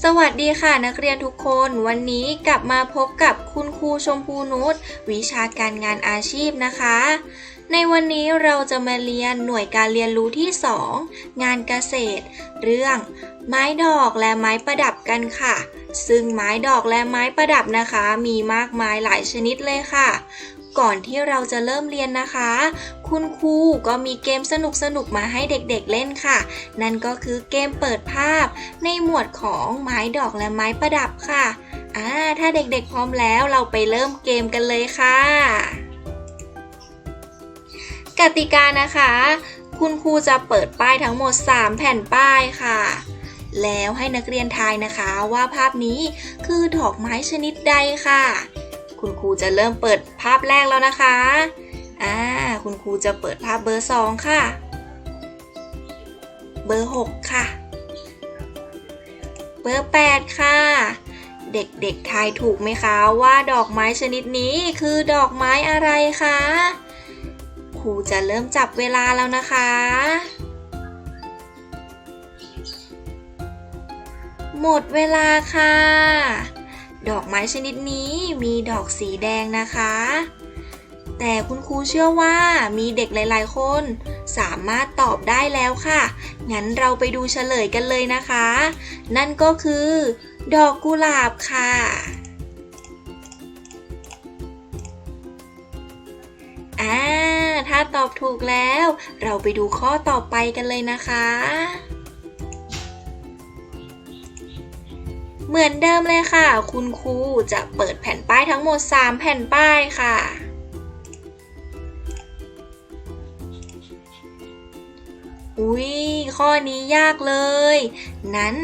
สวัสดีค่ะนักเรียนทุกคนวันนี้กลับมาพบกับคุณครูชมพูนุชวิชาการงานอาชีพนะคะ ในวันนี้เราจะมาเรียนหน่วยการเรียนรู้ที่ 2 งานเกษตร เรื่อง ไม้ดอกและไม้ประดับกันค่ะ ซึ่งไม้ดอกและไม้ประดับนะคะ มีมากมายหลายชนิดเลยค่ะ ก่อนที่เราจะเริ่มเรียนนะคะ คุณครูก็มีเกมสนุกๆมาให้เด็กๆเล่นค่ะ นั่นก็คือเกมเปิดภาพ ในหมวดของไม้ดอกและไม้ประดับค่ะอ่าถ้าเด็กๆพร้อมแล้วเราไปเริ่มเกมกันเลยค่ะ กติกานะคะ คุณครูจะเปิดป้ายทั้งหมด 3 แผ่นป้ายค่ะแล้วให้นักเรียนทายนะคะว่าภาพนี้คือดอกไม้ชนิดใดค่ะ คุณครูจะเริ่มเปิดภาพแรกแล้วนะคะ อ่า คุณครูจะเปิดภาพเบอร์สองค่ะ เบอร์หกค่ะ เบอร์แปดค่ะ เด็กๆ ทายถูกไหมคะ ว่าดอกไม้ชนิดนี้คือดอกไม้อะไรคะ ครูจะเริ่มจับเวลาแล้วนะคะหมดเวลาค่ะ ดอกไม้ชนิดนี้มีดอกสีแดงนะคะ แต่คุณครูเชื่อว่ามีเด็กหลาย ๆ คน สามารถตอบได้แล้วค่ะ งั้นเราไปดูเฉลยกันเลยนะคะ นั่นก็คือ ดอกกุหลาบค่ะอ่าถ้าตอบถูกแล้ว เราไปดูข้อต่อไปกันเลยนะคะ เหมือนเดิมเลยค่ะ คุณครูจะเปิดแผ่นป้ายทั้งหมด 3 แผ่นป้ายค่ะ อุ๊ยข้อนี้ยากเลย นั้น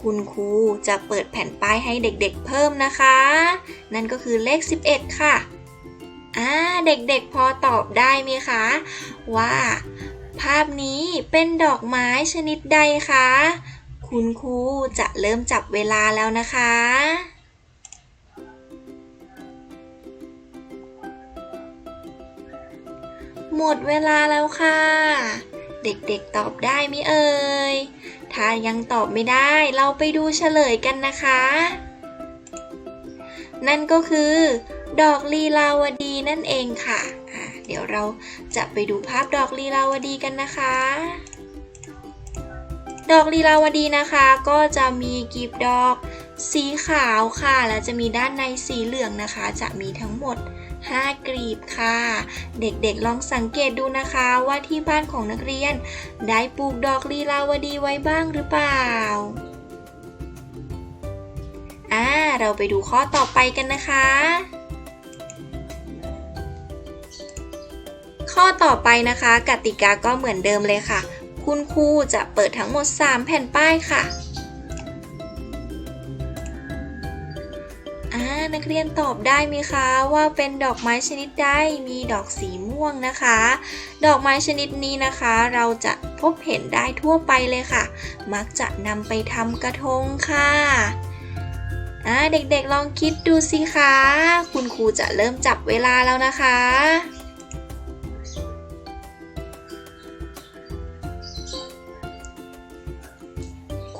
คุณครูจะเปิดแผ่นป้ายให้เด็กๆเพิ่มนะคะ นั่นก็คือเลข 11 ค่ะอ่าเด็กๆพอตอบได้ไหมคะ ว่า ภาพนี้เป็นดอกไม้ชนิดใดคะ คุณครูจะเริ่มจับเวลาแล้วนะคะ หมดเวลาแล้วค่ะ เด็กๆตอบได้ไหมเอ่ย ถ้ายังตอบไม่ได้เราไปดูเฉลยกันนะคะ นั่นก็คือ ดอกลีลาวดีนั่นเองค่ะอะเดี๋ยวเราจะไปดูภาพดอกลีลาวดีกันนะคะ ดอกลีลาวดีนะคะ ก็จะมีกลีบดอกสีขาวค่ะ และจะมีด้านในสีเหลืองนะคะ จะมีทั้งหมด 5 กลีบค่ะ เด็กๆลองสังเกตดูนะคะว่าที่บ้านของนักเรียน ได้ปลูกดอกลีลาวดีไว้บ้างหรือเปล่าอ่าเราไปดูข้อต่อไปกันนะคะ ข้อต่อไปนะคะ กติกาก็เหมือนเดิมเลยค่ะ คุณครูจะเปิดทั้งหมด 3 แผ่นป้ายค่ะอ่านักเรียนตอบได้ไหมคะว่าเป็นดอกไม้ชนิดใดมีดอกสีม่วงนะคะ ดอกไม้ชนิดนี้นะคะ เราจะพบเห็นได้ทั่วไปเลยค่ะ มักจะนำไปทำกระทงค่ะอ่าเด็กๆลองคิดดูสิคะ คุณครูจะเริ่มจับเวลาแล้วนะคะ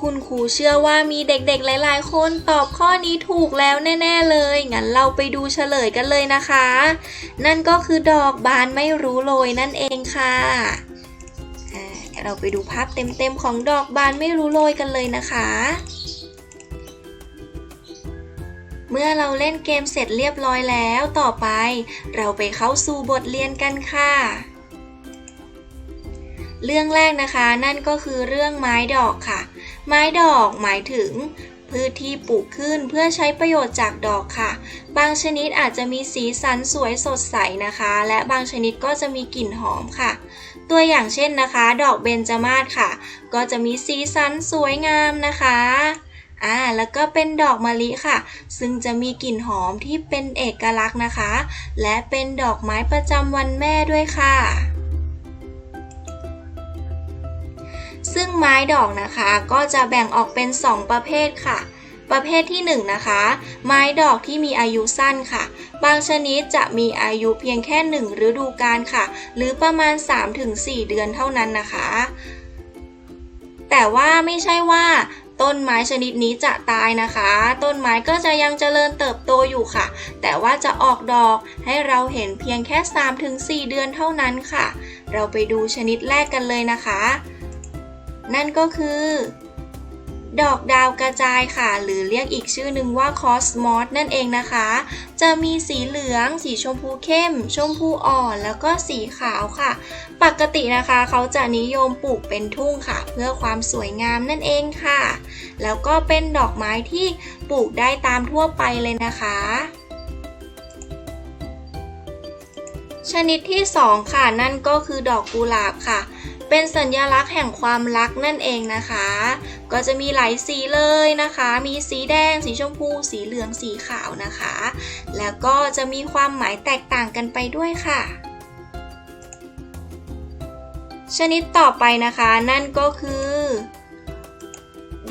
คุณครูเชื่อว่ามีเด็กๆ หลายๆ คนตอบข้อนี้ถูกแล้วแน่ ๆ เลย งั้นเราไปดูเฉลยกันเลยนะคะ นั่นก็คือดอกบานไม่รู้โรยนั่นเองค่ะเราไปดูภาพเต็มๆ ของดอกบานไม่รู้โรยกันเลยนะคะ เมื่อเราเล่นเกมเสร็จเรียบร้อยแล้วต่อไป เราไปเข้าสู่บทเรียนกันค่ะเรื่องแรกนะคะนั่นก็คือเรื่องไม้ดอกค่ะ ไม้ดอกหมายถึง พืชที่ปลูกขึ้นเพื่อใช้ประโยชน์จากดอกค่ะ บางชนิดอาจจะมีสีสันสวยสดใสนะคะ และบางชนิดก็จะมีกลิ่นหอมค่ะ ตัวอย่างเช่นนะคะ ดอกเบญจมาศค่ะ ก็จะมีสีสันสวยงามนะคะอ่าแล้วก็เป็นดอกมะลิค่ะ ซึ่งจะมีกลิ่นหอมที่เป็นเอกลักษณ์นะคะ และเป็นดอกไม้ประจำวันแม่ด้วยค่ะ ซึ่งไม้ดอกนะคะก็จะแบ่งออกเป็น 2 ประเภทค่ะ ประเภทที่1นงนะคะ ไม้ดอกที่มีอายุสั้นค่ะ บางชนิดจะมีอายุเพียงแค่ 1 ฤดูกาลค่ะ หรือประมาณ 3-4 เดือนเท่านั้นนะคะ แต่ว่าไม่ใช่ว่าต้นไม้ชนิดนี้จะตายนะคะ ต้นไม้ก็จะยังเจริญเติบโตอยู่ค่ะ แต่ว่าจะออกดอกให้เราเห็นเพียงแค่ 3-4 เดือนเท่านั้นค่ะ เราไปดูชนิดแรกกันเลยนะคะ นั่นก็คือ ดอกดาวกระจายค่ะ หรือเรียกอีกชื่อหนึ่งว่าคอสมอสนั่นเองนะคะ จะมีสีเหลือง สีชมพูเข้ม ชมพูอ่อน แล้วก็สีขาวค่ะ ปกตินะคะเขาจะนิยมปลูกเป็นทุ่งค่ะ เพื่อความสวยงามนั่นเองค่ะ แล้วก็เป็นดอกไม้ที่ปลูกได้ตามทั่วไปเลยนะคะชนิดที่ 2 ค่ะ นั่นก็คือดอกกุหลาบค่ะ เป็นสัญลักษณ์แห่งความรักนั่นเองนะคะ ก็จะมีหลายสีเลยนะคะ มีสีแดง สีชมพู สีเหลือง สีขาวนะคะ แล้วก็จะมีความหมายแตกต่างกันไปด้วยค่ะ ชนิดต่อไปนะคะนั่นก็คือ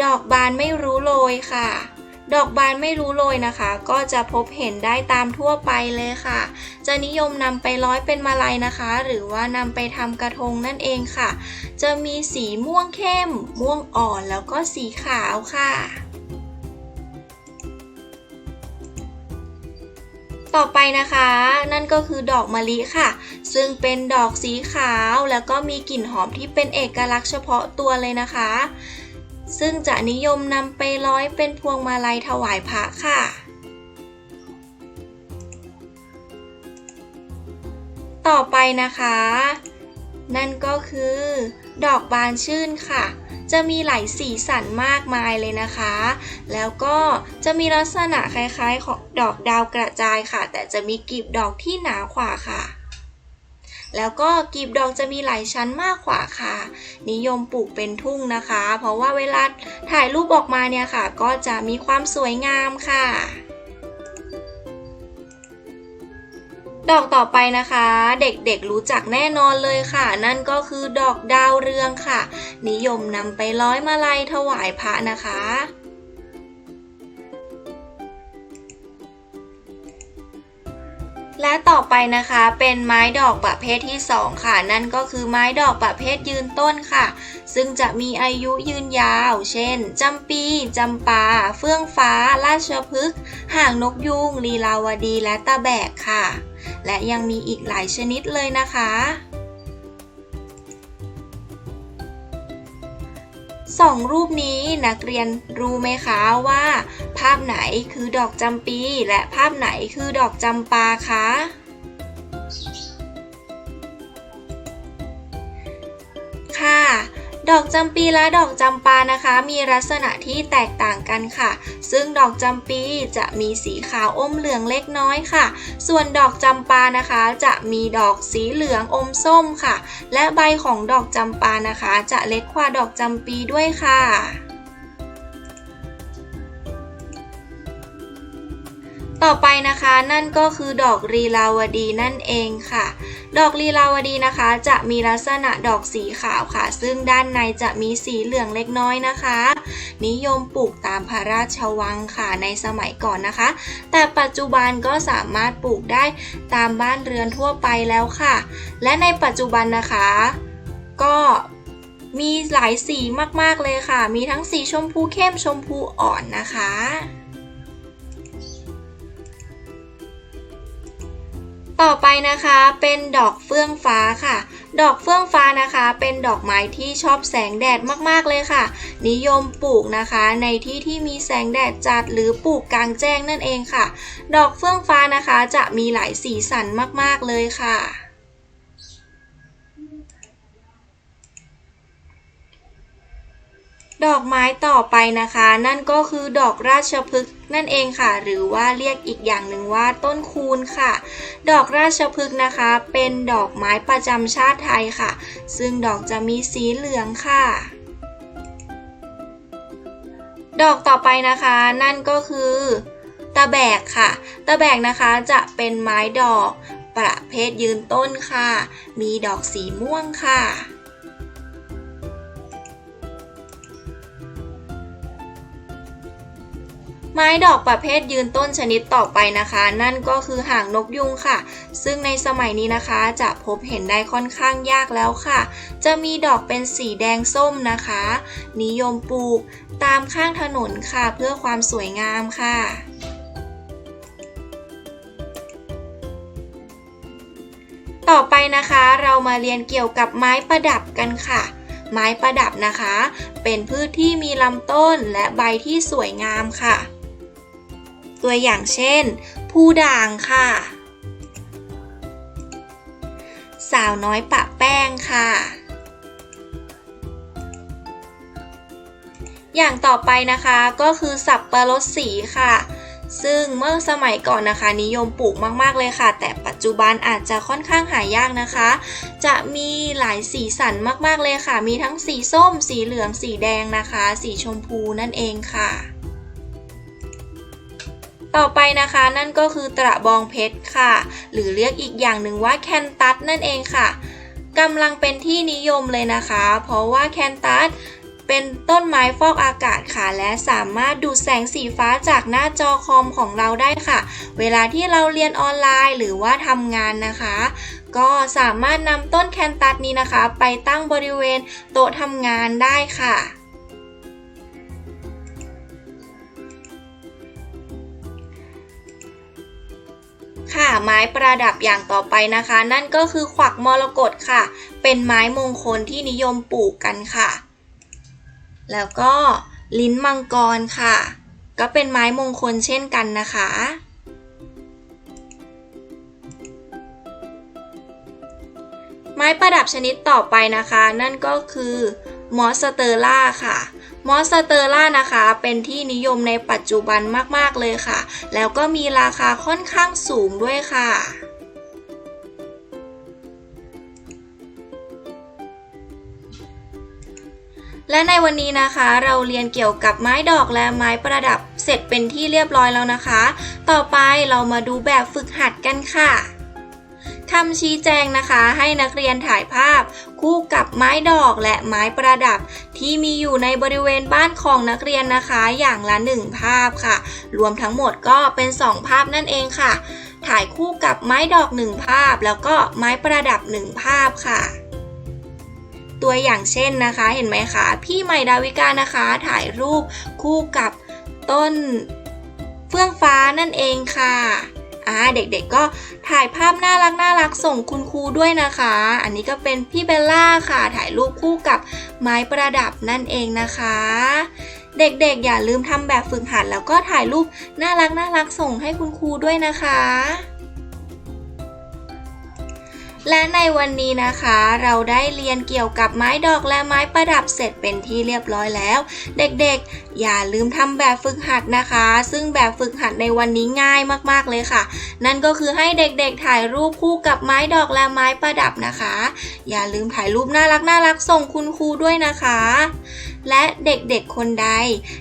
ดอกบานไม่รู้โรยค่ะ ดอกบานไม่รู้โรยนะคะ ก็จะพบเห็นได้ตามทั่วไปเลยค่ะ จะนิยมนำไปร้อยเป็นมาลัยนะคะ หรือว่านำไปทำกระทงนั่นเองค่ะ จะมีสีม่วงเข้ม ม่วงอ่อนแล้วก็สีขาวค่ะต่อไปนะคะนั่นก็คือดอกมะลิค่ะ ซึ่งเป็นดอกสีขาวแล้วก็มีกลิ่นหอมที่เป็นเอกลักษณ์เฉพาะตัวเลยนะคะ ซึ่งจะนิยมนำไปร้อยเป็นพวงมาลัยถวายพระค่ะ ต่อไปนะคะ นั่นก็คือ ดอกบานชื่นค่ะ จะมีหลายสีสันมากมายเลยนะคะ แล้วก็จะมีลักษณะคล้ายๆ ของดอกดาวกระจายค่ะ แต่จะมีกลีบดอกที่หนากว่าค่ะ แล้วก็กลีบดอกจะมีหลายชั้นมากกว่าค่ะ นิยมปลูกเป็นทุ่งนะคะ เพราะว่าเวลาถ่ายรูปออกมาเนี่ยค่ะ ก็จะมีความสวยงามค่ะ ดอกต่อไปนะคะ เด็กๆรู้จักแน่นอนเลยค่ะ นั่นก็คือดอกดาวเรืองค่ะ นิยมนำไปร้อยมาลัยถวายพระนะคะ และต่อไปนะคะเป็นไม้ดอกประเภทที่ 2 ค่ะ นั่นก็คือไม้ดอกประเภทยืนต้นค่ะ ซึ่งจะมีอายุยืนยาว เช่นจำปีจำปา เฟื่องฟ้า ราชพฤกษ์ห่างนกยูงลีลาวดีและตะแบกค่ะ และยังมีอีกหลายชนิดเลยนะคะสองรูปนี้นักเรียนรู้ไหมคะว่าาพไหนคือดอกจำปี และภาพไหนคือดอกจำปาคะค่ะดอกจำปีและดอกจำปานะคะ มีลักษณะที่แตกต่างกันค่ะ ซึ่งดอกจำปีจะมีสีขาวอมเหลืองเล็กน้อยค่ะ ส่วนดอกจำปานะคะ จะมีดอกสีเหลืองอมส้มค่ะ และใบของดอกจำปานะคะ จะเล็กกว่าดอกจำปีด้วยค่ะ ต่อไปนะคะนั่นก็คือดอกรีลาวดีนั่นเองค่ะ ดอกลีลาวดีนะคะจะมีลักษณะดอกสีขาวค่ะ ซึ่งด้านในจะมีสีเหลืองเล็กน้อยนะคะ นิยมปลูกตามพระราชวังค่ะในสมัยก่อนนะคะ แต่ปัจจุบันก็สามารถปลูกได้ตามบ้านเรือนทั่วไปแล้วค่ะ และในปัจจุบันนะคะ ก็มีหลายสีมากๆเลยค่ะ มีทั้งสีชมพูเข้มชมพูอ่อนนะคะ ต่อไปนะคะเป็นดอกเฟื่องฟ้าค่ะ ดอกเฟื่องฟ้านะคะ เป็นดอกไม้ที่ชอบแสงแดดมากๆเลยค่ะ นิยมปลูกนะคะในที่ที่มีแสงแดดจัดหรือปลูกกลางแจ้งนั่นเองค่ะ ดอกเฟื่องฟ้านะคะจะมีหลายสีสันมากๆเลยค่ะ ดอกไม้ต่อไปนะคะ นั่นก็คือดอกราชพฤกษ์นั่นเองค่ะ หรือว่าเรียกอีกอย่างหนึ่งว่าต้นคูณค่ะ ดอกราชพฤกษ์นะคะ เป็นดอกไม้ประจำชาติไทยค่ะ ซึ่งดอกจะมีสีเหลืองค่ะ ดอกต่อไปนะคะ นั่นก็คือตะแบกค่ะ ตะแบกนะคะจะเป็นไม้ดอกประเภทยืนต้นค่ะ มีดอกสีม่วงค่ะ ไม้ดอกประเภทยืนต้นชนิดต่อไปนะคะ นั่นก็คือหางนกยุงค่ะ ซึ่งในสมัยนี้นะคะจะพบเห็นได้ค่อนข้างยากแล้วค่ะ จะมีดอกเป็นสีแดงส้มนะคะ นิยมปลูกตามข้างถนนค่ะ เพื่อความสวยงามค่ะต่อไปนะคะเรามาเรียนเกี่ยวกับไม้ประดับกันค่ะ ไม้ประดับนะคะ เป็นพืชที่มีลำต้นและใบที่สวยงามค่ะ ตัวอย่างเช่น ผู้ด่างค่ะ สาวน้อยปะแป้งค่ะ อย่างต่อไปนะคะก็คือสับปะรดสีค่ะ ซึ่งเมื่อสมัยก่อนนะคะนิยมปลูกมากๆเลยค่ะ แต่ปัจจุบันอาจจะค่อนข้างหายากนะคะ จะมีหลายสีสันมากๆเลยค่ะ มีทั้งสีส้ม สีเหลือง สีแดงนะคะ สีชมพูนั่นเองค่ะ ต่อไปนะคะนั่นก็คือตระบองเพชรค่ะ หรือเรียกอีกอย่างหนึ่งว่าแคนตัสนั่นเองค่ะกำลังเป็นที่นิยมเลยนะคะ เพราะว่าแคนตัสเป็นต้นไม้ฟอกอากาศค่ะ และสามารถดูดแสงสีฟ้าจากหน้าจอคอมของเราได้ค่ะ เวลาที่เราเรียนออนไลน์หรือว่าทำงานนะคะ ก็สามารถนำต้นแคนตัสนี้นะคะ ไปตั้งบริเวณโต๊ะทำงานได้ค่ะ ค่ะ ไม้ประดับอย่างต่อไปนะคะ นั่นก็คือขวักมรกตค่ะ เป็นไม้มงคลที่นิยมปลูกกันค่ะ แล้วก็ลิ้นมังกรค่ะ ก็เป็นไม้มงคลเช่นกันนะคะ ไม้ประดับชนิดต่อไปนะคะ นั่นก็คือมอสเตอร่าค่ะ มอสเตอร่านะคะ เป็นที่นิยมในปัจจุบันมากๆเลยค่ะ แล้วก็มีราคาค่อนข้างสูงด้วยค่ะและในวันนี้นะคะเราเรียนเกี่ยวกับไม้ดอกและไม้ประดับเสร็จเป็นที่เรียบร้อยแล้วนะคะ ต่อไปเรามาดูแบบฝึกหัดกันค่ะ คำชี้แจงนะคะให้นักเรียนถ่ายภาพ คู่กับไม้ดอกและไม้ประดับ ที่มีอยู่ในบริเวณบ้านของนักเรียนนะคะอย่างละหนึ่งภาพค่ะ รวมทั้งหมดก็เป็น 2 ภาพนั่นเองค่ะ ถ่ายคู่กับไม้ดอกหนึ่งภาพ แล้วก็ไม้ประดับหนึ่งภาพค่ะตัวอย่างเช่นนะคะเห็นไหมคะ พี่ใหม่ดาวิกานะคะ ถ่ายรูปคู่กับต้นเฟื่องฟ้านั่นเองค่ะ อ่าเด็กๆก็ถ่ายภาพน่ารักน่ารักส่งคุณครูด้วยนะคะ อันนี้ก็เป็นพี่เบลล่าค่ะ ถ่ายรูปคู่กับไม้ประดับนั่นเองนะคะ เด็กๆอย่าลืมทำแบบฝึกหัดแล้วก็ถ่ายรูปน่ารักน่ารักส่งให้คุณครูด้วยนะคะและในวันนี้นะคะเราได้เรียนเกี่ยวกับไม้ดอกและไม้ประดับเสร็จเป็นที่เรียบร้อยแล้ว เด็กๆ อย่าลืมทำแบบฝึกหัดนะคะ ซึ่งแบบฝึกหัดในวันนี้ง่ายมากๆเลยค่ะ นั่นก็คือให้เด็กๆถ่ายรูปคู่กับไม้ดอกและไม้ประดับนะคะ อย่าลืมถ่ายรูปน่ารักน่ารักส่งคุณครูด้วยนะคะ และเด็กๆคนใด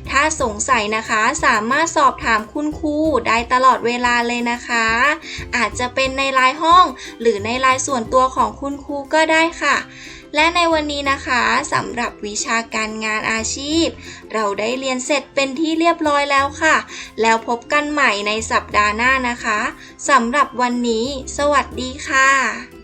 ถ้าสงสัยนะคะสามารถสอบถามคุณครูได้ตลอดเวลาเลยนะคะ อาจจะเป็นในไลน์ห้อง หรือในไลน์ส่วนตัวของคุณครูก็ได้ค่ะ และในวันนี้นะคะสำหรับวิชาการงานอาชีพ เราได้เรียนเสร็จเป็นที่เรียบร้อยแล้วค่ะ แล้วพบกันใหม่ในสัปดาห์หน้านะคะสำหรับวันนี้ สวัสดีค่ะ